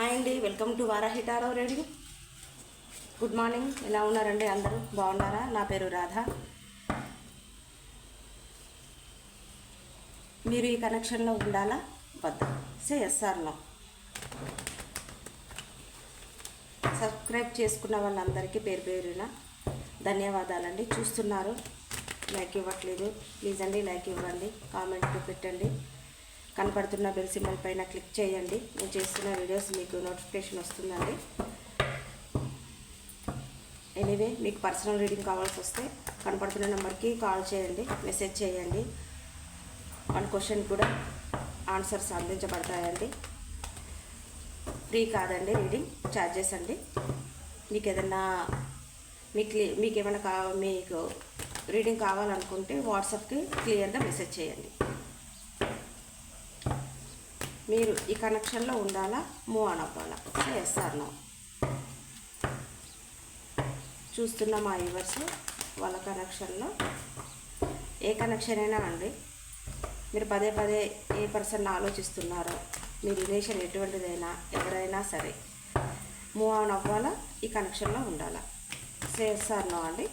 Hi అండి welcome to Varahi tarot radio. Good morning. ఎలా ఉన్నారండి అందరూ? బాగున్నారా? నా పేరు రాధ. మీరు ఈ కనెక్షన్లో ఉండాలా? వద్దా. సే ఎస్ఆర్లో సబ్స్క్రైబ్ చేసుకున్న వాళ్ళందరికీ పేరు పేరున ధన్యవాదాలండి. చూస్తున్నారు. లైక్ ఇవ్వట్లేదు. ప్లీజ్ అండి లైక్ ఇవ్వండి. కామెంట్ పెట్టండి. కనపడుతున్న బెల్ సింబల్ పైన క్లిక్ చేయండి. నేను చేస్తున్న వీడియోస్ మీకు నోటిఫికేషన్ వస్తుందండి. ఎనీవే మీకు పర్సనల్ రీడింగ్ కావాల్సి వస్తే కనపడుతున్న నెంబర్కి కాల్ చేయండి. మెసేజ్ చేయండి. వన్ క్వశ్చన్ కూడా ఆన్సర్స్ అందించబడతాయండి. ఫ్రీ కాదండి రీడింగ్ ఛార్జెస్ అండి. మీకు ఏదన్నా మీకు మీకు ఏమైనా కా మీకు రీడింగ్ కావాలనుకుంటే వాట్సాప్కి క్లియర్గా మెసేజ్ చేయండి. మీరు ఈ కనెక్షన్లో ఉండాలా? మూవ్ ఆన్ అవ్వాలా? ఎస్ ఆర్ నో చూస్తున్న మా యూవర్స్ వాళ్ళ కనెక్షన్లో ఏ కనెక్షన్ అయినా అండి మీరు పదే పదే ఏ పర్సన్ ఆలోచిస్తున్నారో మీ రిలేషన్ ఎటువంటిదైనా ఎవరైనా సరే మూవ్ ఆన్ అవ్వాలా? ఈ కనెక్షన్లో ఉండాలా? సేస్ అండి.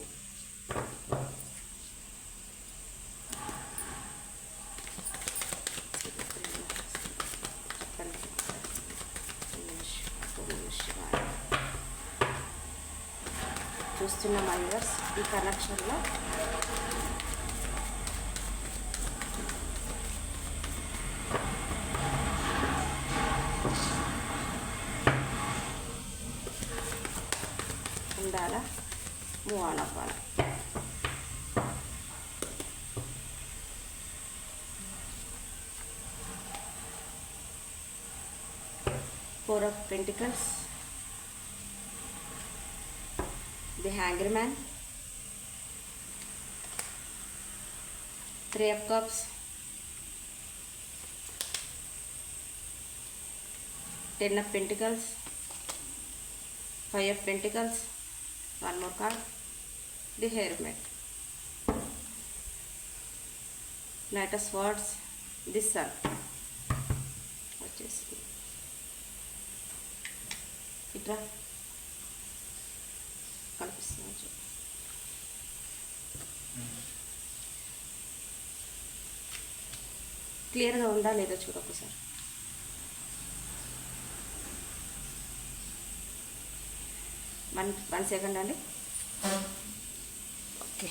చిన్న మా ఈ కనెక్షన్లో. ఉండాలా? మూవ్ ఆన్ అవ్వాలి. Four of pentacles the hanger man three of cups ten of pentacles five of pentacles one more card the hermit knight of swords the sun వచ్చేసి ఇట్లా క్లియర్గా ఉందా లేదా చూడు సార్ వన్ వన్ సెకండ్ అండి. Okay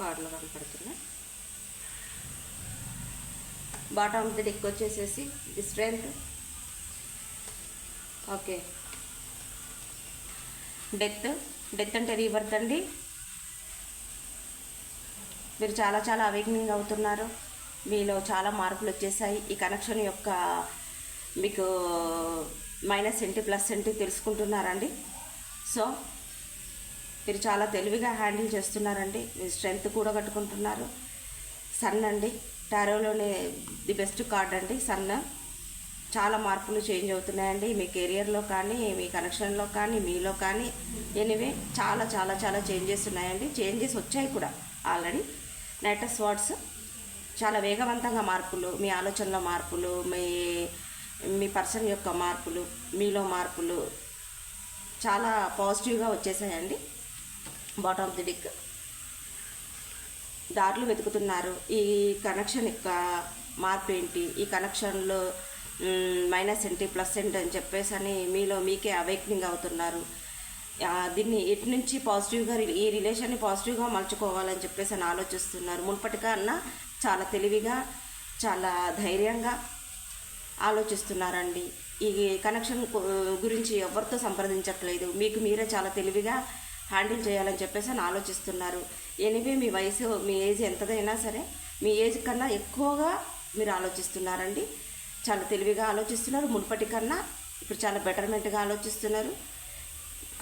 కార్డులో కనపడుతున్నాయి బాటమ్ ఆఫ్ ది డెక్ వచ్చేసేసి డిస్ట్రెంట్ ఓకే డెత్ డెత్ అంటే రీబర్త్ అండి. మీరు చాలా చాలా అవేక్నింగ్ అవుతున్నారు. మీలో చాలా మార్పులు వచ్చేసాయి. ఈ కనెక్షన్ యొక్క మీకు మైనస్ ఏంటి ప్లస్ ఏంటి తెలుసుకుంటున్నారండి. సో మీరు చాలా తెలివిగా హ్యాండిల్ చేస్తున్నారండి. మీ స్ట్రెంగ్త్ కూడా కట్టుకుంటున్నారు. సన్ అండి టారోలోనే ది బెస్ట్ కార్డ్ అండి. సన్ చాలా మార్పులు చేంజ్ అవుతున్నాయండి. మీ కెరియర్లో కానీ మీ కనెక్షన్లో కానీ మీలో కానీ. ఎనివే చాలా చాలా చాలా చేంజెస్ ఉన్నాయండి. చేంజెస్ వచ్చాయి కూడా ఆల్రెడీ. నైటస్ వార్డ్స్ చాలా వేగవంతంగా మార్పులు మీ ఆలోచనలో మార్పులు మీ మీ పర్సన్ యొక్క మార్పులు మీలో మార్పులు చాలా పాజిటివ్గా వచ్చేసాయండి. బాటమ్ ఆఫ్ ది డిక్ దారులు వెతుకుతున్నారు. ఈ కనెక్షన్ యొక్క మార్పు ఏంటి? ఈ కనెక్షన్లో మైనస్ ఏంటి ప్లస్ ఏంటి అని చెప్పేసి అని మీలో మీకే అవేక్నింగ్ అవుతున్నారు. దీన్ని ఎటు నుంచి పాజిటివ్గా రి- ఈ రిలేషన్ని పాజిటివ్గా మలుచుకోవాలని చెప్పేసి అని ఆలోచిస్తున్నారు. మునుపటికన్నా చాలా తెలివిగా చాలా ధైర్యంగా ఆలోచిస్తున్నారండి. ఈ కనెక్షన్ గురించి ఎవరితో సంప్రదించట్లేదు. మీకు మీరే చాలా తెలివిగా హ్యాండిల్ చేయాలని చెప్పేసి అని ఆలోచిస్తున్నారు. ఎనివే మీ వయసు మీ ఏజ్ ఎంతదైనా సరే మీ ఏజ్ కన్నా ఎక్కువగా మీరు ఆలోచిస్తున్నారండి. చాలా తెలివిగా ఆలోచిస్తున్నారు మునుపటి కన్నా ఇప్పుడు చాలా బెటర్మెంట్గా ఆలోచిస్తున్నారు.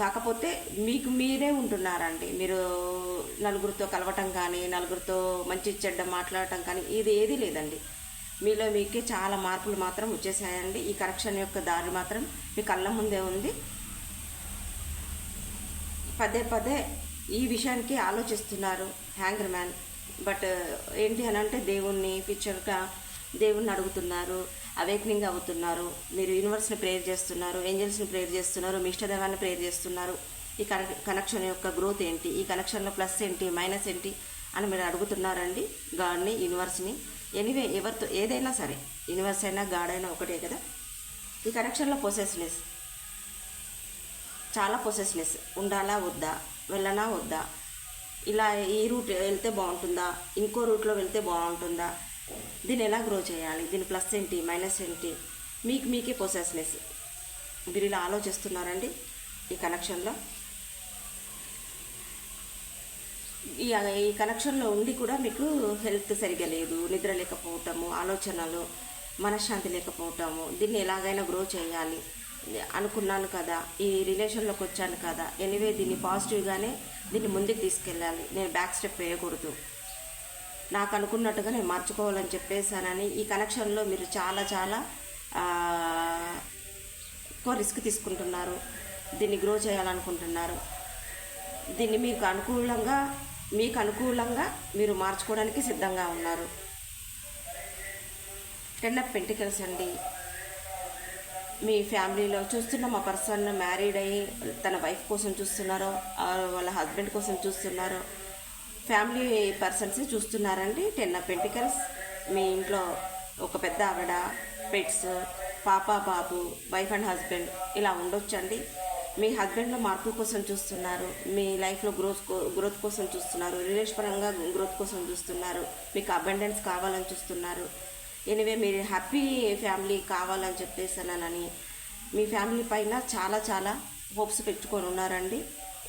కాకపోతే మీకు మీరే ఉంటున్నారండి. మీరు నలుగురితో కలవటం కానీ నలుగురితో మంచి చెడ్డ మాట్లాడటం కానీ ఇది ఏది లేదండి. మీలో మీకే చాలా మార్పులు మాత్రం వచ్చేసాయండి. ఈ కరెక్షన్ యొక్క దారి మాత్రం మీ కళ్ళ ముందే ఉంది. పదే పదే ఈ విషయానికి ఆలోచిస్తున్నారు హ్యాంగర్ మ్యాన్. బట్ ఏంటి అని అంటే దేవుణ్ణి ఫ్యూచర్గా దేవుణ్ణి అడుగుతున్నారు అవేక్నింగ్ అవుతున్నారు. మీరు యూనివర్స్ని ప్రేయర్ చేస్తున్నారు ఏంజల్స్ని ప్రేయర్ చేస్తున్నారు మీ ఇష్టదేవాన్ని ప్రేయర్ చేస్తున్నారు. ఈ కనెక్షన్ యొక్క గ్రోత్ ఏంటి? ఈ కనెక్షన్లో ప్లస్ ఏంటి మైనస్ ఏంటి అని మీరు అడుగుతున్నారండి గాడ్ని యూనివర్స్ని ఎనీవే ఎవరితో ఏదైనా సరే యూనివర్స్ అయినా గాడ్ అయినా ఒకటే కదా. ఈ కనెక్షన్లో పొసెస్నెస్ చాలా పొసెస్నెస్ ఉండాలా వద్దా? వెళ్ళనా వద్దా? ఇలా ఈ రూట్ వెళ్తే బాగుంటుందా? ఇంకో రూట్లో వెళ్తే బాగుంటుందా? దీన్ని ఎలా గ్రో చేయాలి? దీని ప్లస్ ఏంటి? మైనస్ ఏంటి? మీకు మీకే పొసెస్నెస్ మీరు ఇలా ఆలోచిస్తున్నారండి ఈ కనెక్షన్లో ఈ ఈ కనెక్షన్లో ఉండి కూడా మీకు హెల్త్ సరిగా లేదు నిద్ర లేకపోవటము ఆలోచనలు మనశ్శాంతి లేకపోవటము దీన్ని ఎలాగైనా గ్రో చేయాలి. అనుకున్నాను కదా ఈ రిలేషన్లోకి వచ్చాను కదా ఎనివే దీన్ని పాజిటివ్గానే దీన్ని ముందుకు తీసుకెళ్ళాలి. నేను బ్యాక్ స్టెప్ వేయకూడదు. నాకు అనుకున్నట్టుగా నేను మార్చుకోవాలని చెప్పేసానని ఈ కనెక్షన్లో మీరు చాలా చాలా ఎక్కువ రిస్క్ తీసుకుంటున్నారు. దీన్ని గ్రో చేయాలనుకుంటున్నారు. దీన్ని మీకు అనుకూలంగా మీకు అనుకూలంగా మీరు మార్చుకోవడానికి సిద్ధంగా ఉన్నారు. టెన్ ఆఫ్ పెంటికల్స్ అండి. మీ ఫ్యామిలీలో చూస్తున్న మా పర్సన్ మ్యారీడ్ అయ్యి తన వైఫ్ కోసం చూస్తున్నారో వాళ్ళ హస్బెండ్ కోసం చూస్తున్నారో ఫ్యామిలీ పర్సన్స్ చూస్తున్నారండి. Ten of pentacles. మీ ఇంట్లో ఒక పెద్ద ఆవిడ పెట్స్ పాప బాబు వైఫ్ అండ్ హస్బెండ్ ఇలా ఉండొచ్చండి. మీ హస్బెండ్లో మార్పుల కోసం చూస్తున్నారు. మీ లైఫ్లో గ్రోత్ గ్రోత్ కోసం చూస్తున్నారు. రిలేషన్ పరంగా గ్రోత్ కోసం చూస్తున్నారు. మీకు అబెండెన్స్ కావాలని చూస్తున్నారు. ఎనివే మీరు హ్యాపీ ఫ్యామిలీ కావాలని చెప్పేసానని మీ ఫ్యామిలీ పైన చాలా చాలా హోప్స్ పెట్టుకొని ఉన్నారండి.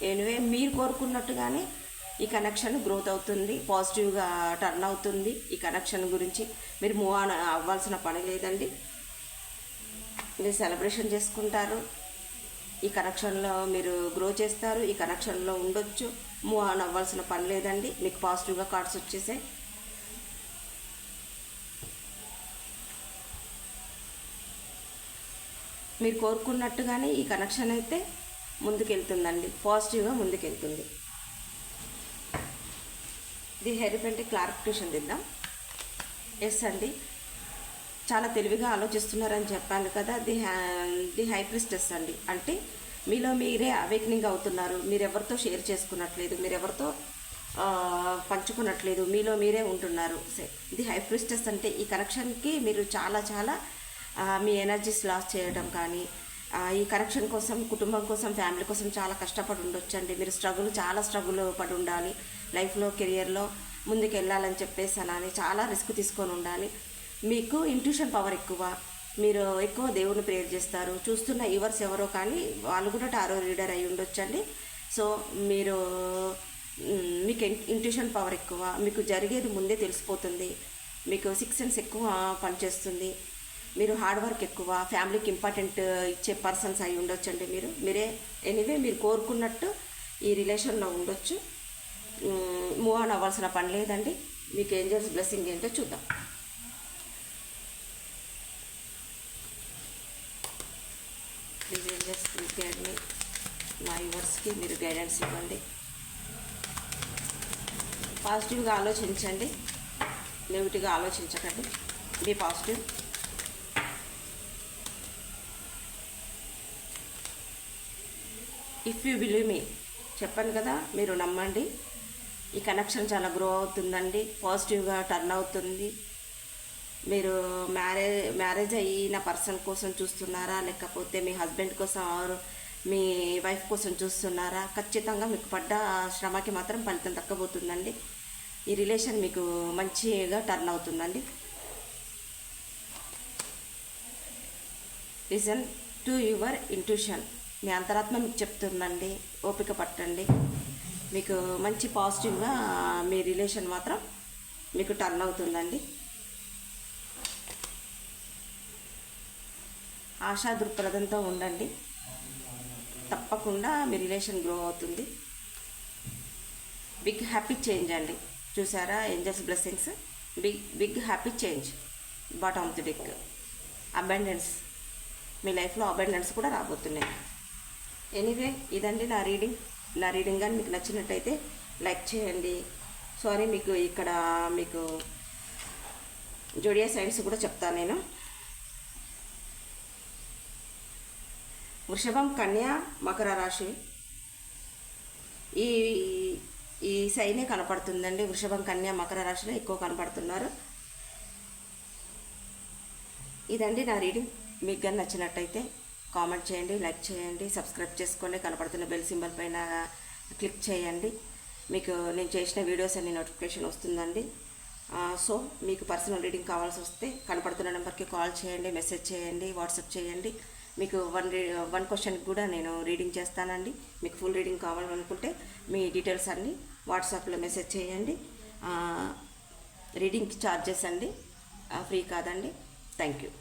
ఎనివే మీరు కోరుకున్నట్టుగానే ఈ కనెక్షన్ గ్రోత్ అవుతుంది పాజిటివ్గా టర్న్ అవుతుంది. ఈ కనెక్షన్ గురించి మీరు మూవ్ ఆన్ అవ్వాల్సిన పని లేదండి. మీరు సెలబ్రేషన్ చేసుకుంటారు. ఈ కనెక్షన్లో మీరు గ్రో చేస్తారు. ఈ కనెక్షన్లో ఉండొచ్చు. మూవ్ ఆన్ అవ్వాల్సిన పని లేదండి. మీకు పాజిటివ్గా కార్డ్స్ వచ్చేసాయి. మీరు కోరుకున్నట్టుగానే ఈ కనెక్షన్ అయితే ముందుకెళ్తుందండి. పాజిటివ్గా ముందుకెళ్తుంది. ది హెరిపెంటి క్లారిఫికేషన్ దిద్దాం ఎస్ అండి. చాలా తెలివిగా ఆలోచిస్తున్నారని చెప్పాను కదా. ది హ్యా- ది హైప్రిస్టెస్ అండి. అంటే మీలో మీరే అవేక్నింగ్ అవుతున్నారు. మీరెవరితో షేర్ చేసుకున్నట్లేదు. మీరెవరితో పంచుకున్నట్లేదు. మీలో మీరే ఉంటున్నారు. సరే. ది హైప్రిస్టెస్ అంటే ఈ కనెక్షన్కి మీరు చాలా చాలా మీ ఎనర్జీస్ లాస్ చేయడం కానీ ఈ కనెక్షన్ కోసం కుటుంబం కోసం ఫ్యామిలీ కోసం చాలా కష్టపడి ఉండొచ్చండి. మీరు స్ట్రగుల్ చాలా స్ట్రగుల్ పడి ఉండాలి. లైఫ్లో కెరియర్లో ముందుకు వెళ్ళాలని చెప్పేసి అని చాలా రిస్క్ తీసుకొని ఉండాలి. మీకు ఇంట్యూషన్ పవర్ ఎక్కువ. మీరు ఎక్కువ దేవుని ప్రేయర్ చేస్తారు. చూస్తున్న యువర్స్ ఎవరో కానీ వాళ్ళు కూడా టారో రీడర్ అయి ఉండొచ్చండి. సో మీరు మీకు ఇంట్యూషన్ పవర్ ఎక్కువ. మీకు జరిగేది ముందే తెలిసిపోతుంది. మీకు సిక్స్ సెన్స్ ఎక్కువ పనిచేస్తుంది. మీరు హార్డ్ వర్క్ ఎక్కువ ఫ్యామిలీకి ఇంపార్టెంట్ ఇచ్చే పర్సన్స్ అయి ఉండొచ్చండి మీరు. మీరే ఎనీవే మీరు కోరుకున్నట్టు ఈ రిలేషన్లో ఉండొచ్చు. మూవ్ ఆన్ అవ్వాల్సిన పని లేదండి. మీకు ఏంజల్స్ బ్లెస్సింగ్ ఏంటో చూద్దాం. ప్లీజ్ ఏంజల్స్ గైడ్ మీ మా యూవర్స్కి మీరు గైడెన్స్ ఇవ్వండి. పాజిటివ్గా ఆలోచించండి. నెగిటివ్గా ఆలోచించకండి. Be positive if you believe me చెప్పాను కదా మీరు నమ్మండి. ఈ కనెక్షన్ చాలా గ్రో అవుతుందండి పాజిటివ్గా టర్న్ అవుతుంది. మీరు మ్యారేజ్ మ్యారేజ్ అయిన పర్సన్ కోసం చూస్తున్నారా లేకపోతే మీ హస్బెండ్ కోసం ఆర్ మీ వైఫ్ కోసం చూస్తున్నారా? ఖచ్చితంగా మీకు పడ్డ శ్రమకి మాత్రం ఫలితం దక్కబోతుందండి. ఈ రిలేషన్ మీకు మంచిగా టర్న్ అవుతుందండి. లిజన్ టు యువర్ ఇంట్యూషన్ మీ అంతరాత్మ మీకు చెప్తుందండి ఓపిక పట్టండి. మీకు మంచి పాజిటివ్గా మీ రిలేషన్ మాత్రం మీకు టర్న్ అవుతుందండి. ఆశా దృక్పథంతో ఉండండి. తప్పకుండా మీ రిలేషన్ గ్రో అవుతుంది. బిగ్ హ్యాపీ చేంజ్ అండి. చూసారా angels blessings? Big big happy change. Bottom of the deck. Abundance. మీ లైఫ్లో అబెండెన్స్ కూడా రాబోతున్నాయి. ఎనీవే ఇదండి నా రీడింగ్. నా రీడింగ్ కానీ మీకు నచ్చినట్టయితే లైక్ చేయండి. సారీ మీకు ఇక్కడ మీకు జోడియా సైన్స్ కూడా చెప్తాను నేను. వృషభం కన్య మకర రాశి. ఈ ఈ సైనే కనపడుతుందండి. వృషభం కన్య మకర రాశిలో ఎక్కువ కనపడుతున్నారు. ఇదండి నా రీడింగ్. మీకు కానీ నచ్చినట్టయితే కామెంట్ చేయండి లైక్ చేయండి సబ్స్క్రైబ్ చేసుకోండి కనపడుతున్న బెల్ సింబల్ పైన క్లిక్ చేయండి. మీకు నేను చేసిన వీడియోస్ అన్ని నోటిఫికేషన్ వస్తుందండి. సో మీకు పర్సనల్ రీడింగ్ కావాల్సి వస్తే కనపడుతున్న నెంబర్కి కాల్ చేయండి మెసేజ్ చేయండి వాట్సాప్ చేయండి. మీకు వన్ రీ వన్ క్వశ్చన్కి కూడా నేను రీడింగ్ చేస్తానండి. మీకు ఫుల్ రీడింగ్ కావాలనుకుంటే మీ డీటెయిల్స్ అన్నీ వాట్సాప్లో మెసేజ్ చేయండి. రీడింగ్కి ఛార్జెస్ అండి. ఫ్రీ కాదండి. Thank you.